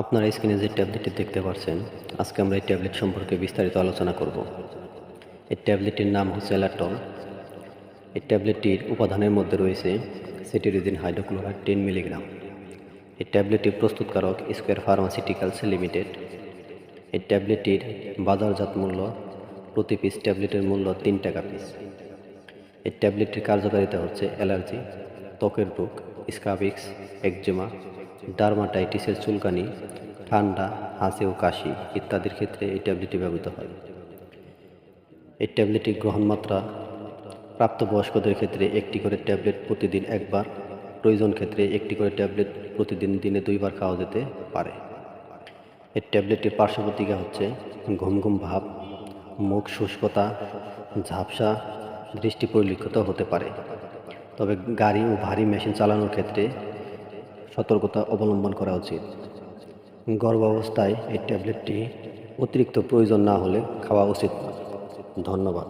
আপনারা স্ক্রিনে যে ট্যাবলেটটি দেখতে পাচ্ছেন আজকে আমরা এই ট্যাবলেট সম্পর্কে বিস্তারিত আলোচনা করব। এই ট্যাবলেটটির নাম হচ্ছে এলাটল এই ট্যাবলেটটির উপাদানের মধ্যে রয়েছে সেটিরিজিন হাইড্রোক্লোরাইড টেন মিলিগ্রাম। এই ট্যাবলেটটির প্রস্তুতকারক স্কোয়ার ফার্মাসিউটিক্যালস লিমিটেড। এই ট্যাবলেটটির বাজারজাত মূল্য প্রতি পিস ট্যাবলেটের মূল্য তিন টাকা পিস। এই ট্যাবলেটটির কার্যকারিতা হচ্ছে অ্যালার্জি, ত্বকের রোগ, স্কাবিক্স, একজেমা ডার্মাটাইটিসের চুলকানি, ঠান্ডা, হাসি ও কাশি ইত্যাদির ক্ষেত্রে এই ট্যাবলেটটি ব্যবহৃত হয়। এই ট্যাবলেটটি গ্রহণমাত্রা প্রাপ্তবয়স্কদের ক্ষেত্রে একটি করে ট্যাবলেট প্রতিদিন একবার, প্রয়োজন ক্ষেত্রে একটি করে ট্যাবলেট প্রতিদিন দিনে দুইবার খাওয়া যেতে পারে। এই ট্যাবলেটটির পার্শ্ব প্রতিক্রিয়া হচ্ছে ঘুম ঘুম ভাব, মুখ শুষ্কতা, ঝাপসা, দৃষ্টি পরিলক্ষিত হতে পারে। তবে গাড়ি ও ভারী মেশিন চালানোর ক্ষেত্রে সতর্কতা অবলম্বন করা উচিত গর্ভাবস্থায় এই ট্যাবলেটটি অতিরিক্ত প্রয়োজন না হলে খাওয়া উচিত নয়। ধন্যবাদ